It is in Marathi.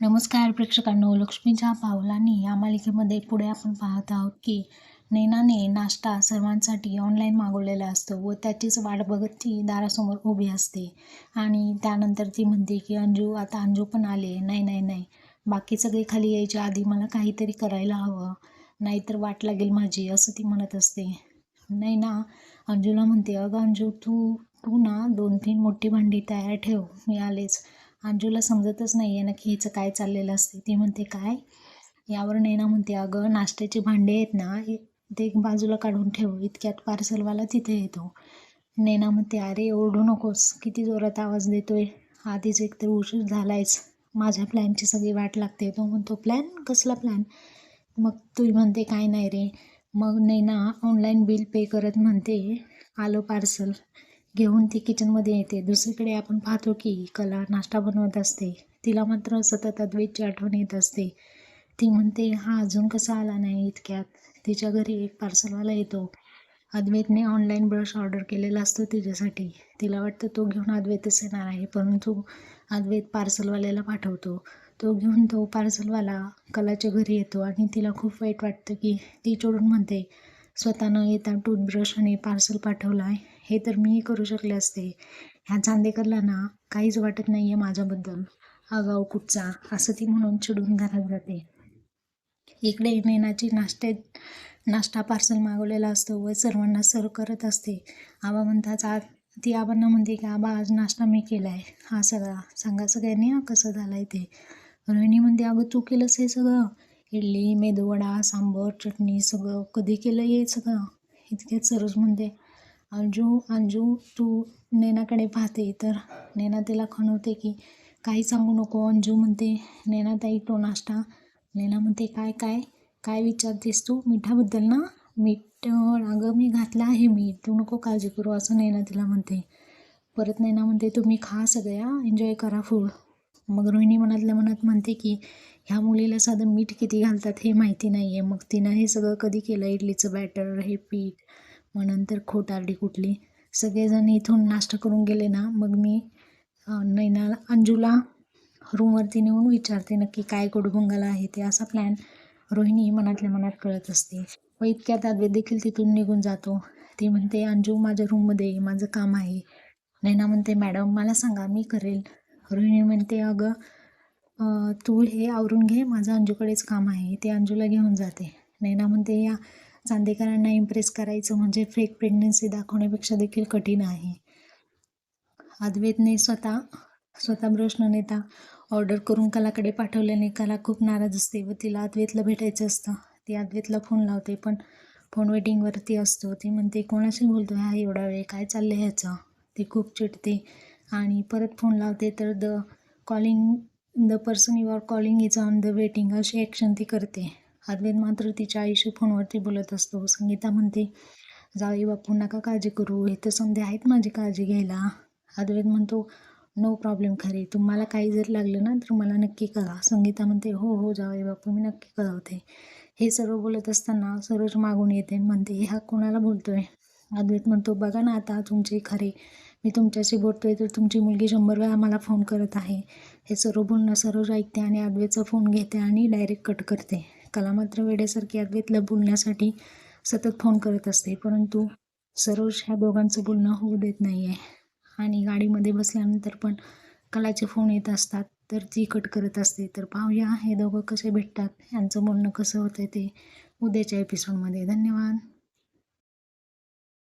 नमस्कार प्रेक्षकांनो लक्ष्मीच्या पावलांनी या मालिकेमध्ये पुढे आपण पाहत आहोत की नैनाने नाश्ता सर्वांसाठी ऑनलाईन मागवलेला असतो व त्याचीच वाट बघत ती दारासमोर उभी असते. आणि त्यानंतर ती म्हणते की अंजू आता अंजू पण आले. नाही नाही नाही. बाकी सगळे खाली यायच्या आधी मला काहीतरी करायला हवं. नाहीतर वाट लागेल माझी असं ती म्हणत असते. नाही ना अंजूला म्हणते अगं अंजू तू तू ना दोन तीन मोठी भांडी तयार ठेव. मी आलेच. अंजूला समजतच नाही आहे नक्की हिचं काय चाललेलं असते ती म्हणते काय? यावर नेना म्हणते अगं नाश्त्याचे भांडे आहेत ना ते ते बाजूला काढून ठेव. इतक्यात पार्सलवाला तिथे येतो. नेना म्हणते अरे ओरडू नकोस. किती जोरात आवाज देतोय. आधीच एकतर उशीर झालायच. माझ्या प्लॅनची सगळी वाट लागते. तो म्हणतो प्लॅन? कसला प्लॅन? मग तू म्हणते काय नाही रे. मग नैना ऑनलाईन बिल पे करत म्हणते आलो पार्सल. घेऊन ती किचनमध्ये येते. दुसरीकडे आपण पाहतो की कला नाश्ता बनवत असते. तिला मात्र सतत अद्वैतची आठवण येत असते. ती म्हणते हा अजून कसा आला नाही इतक्यात? तिच्या घरी एक पार्सलवाला येतो. अद्वैतने ऑनलाईन ब्रश ऑर्डर केलेला असतो तिच्यासाठी. तिला वाटतं तो घेऊन अद्वैतच येणार आहे परंतु अद्वैत पार्सलवाल्याला पाठवतो. तो घेऊन तो पार्सलवाला कलाच्या घरी येतो आणि तिला खूप वाईट वाटतं की ती चोडून म्हणते स्वतः न येता टूथब्रश आणि पार्सल पाठवला आहे हे तर मीही करू शकले असते. ह्या चांदेकरला ना काहीच वाटत नाही आहे माझ्याबद्दल. आगाऊ कुठचा? असं ती म्हणून चिडून घरात जाते. इकडे नैनाची नाश्ते नाश्ता पार्सल मागवलेला असतो व सर्वांना सर्व करत असते. आबा म्हणतात आज ती आबांना म्हणते की आबा आज नाश्ता मी केला आहे हा सगळा सांगा सगळ्यांनी हा कसं झालं आहे ते रोहिणी म्हणते अगं तू केलंस हे सगळं? इडली मेदूवडा सांबर चटणी सगळं कधी केलं हे सगळं? इतकेच सरोज म्हणते अंजू अंजू तू नैनाकडे पाहते तर नैना तिला खणवते की काही सांगू नको अंजू म्हणते. नैनाताई तो नाश्ता. नैना म्हणते काय काय? काय विचारतेस तू? मिठाबद्दल ना? मीठ अगं मी घातलं आहे मीठ. तू नको काळजी करू असं नैना तिला म्हणते. परत नैना म्हणते तुम्ही खा सगळ्या एन्जॉय करा फूड मग रोहिणी मनातल्या मनात म्हणते की ह्या मुलीला साधं मीठ किती घालतात हे माहिती नाही आहे मग तिनं हे सगळं कधी केलं? इडलीचं बॅटर हे पीठ मग नंतर खोटारडी कुठली. सगळेजण इथून नाश्ता करून गेले ना मग मी नैना अंजूला रूमवरती नेऊन विचारते नक्की काय कडुबंगाला आहे ते असा प्लॅन रोहिणी मनातल्या मनात कळत असते. व इतक्या तादवे देखील तिथून निघून जातो. ती म्हणते अंजू माझ्या रूममध्ये ये, माझं काम आहे. नैना म्हणते मॅडम मला सांगा मी करेल. रोहिणी म्हणते अगं तू हे आवरून घे माझं अंजूकडेच काम आहे. ते अंजूला घेऊन जाते. नैना म्हणते या चांदेकरांना इम्प्रेस करायचं म्हणजे फेक प्रेग्नन्सी दाखवण्यापेक्षा देखील कठीण आहे. अद्वैतने स्वतः स्वतः ब्रश न नेता ऑर्डर करून कलाकडे पाठवल्याने कला खूप नाराज असते व तिला अद्वैतला भेटायचं असतं. ती अद्वैतला फोन लावते पण फोन वेटिंगवरती असतो. ती म्हणते कोणाशी बोलतो हा एवढा वेळ? काय चाललं आहे ह्याचं? ती खूप चिडते आणि परत फोन लावते तर the calling the person you are calling is on the waiting अशी ॲक्शन ती करते. अद्वैत मात्र तिच्या आईशी फोनवरती बोलत असतो. संगीता म्हणते जाऊ बापू नका काळजी करू. हे तर समजे आहेत माझी काळजी घ्यायला. अद्वैत म्हणतो नो प्रॉब्लेम खरे. तुम्हाला काही जर लागलं ना तर मला नक्की कळा संगीता म्हणते हो हो जावई बापू मी नक्की कळवते हे सर्व बोलत असताना सरोज मागून येते म्हणते ह्या कोणाला बोलतोय? अद्वैत म्हणतो बघा ना आता तुमचे खरे. मी तुमच्याशी बोलतोय तर तुमची मुलगी शंभर वेळा मला फोन करत आहे. हे सर्व बोलणं सरोज ऐकते आणि अद्वैतचा फोन घेते आणि डायरेक्ट कट करते. कला मात्र वेड्यासारखी अद्वैतला बोलण्यासाठी सतत फोन करत असते. परंतु सरोज ह्या दोघांचं बोलणं होऊ देत नाही आहे आणि गाडीमध्ये बसल्यानंतर पण कलाचे फोन येत असतात तर ती कट करत असते. तर पाहूया हे दोघं कसे भेटतात यांचं बोलणं कसं होतं ते उद्याच्या एपिसोडमध्ये धन्यवाद.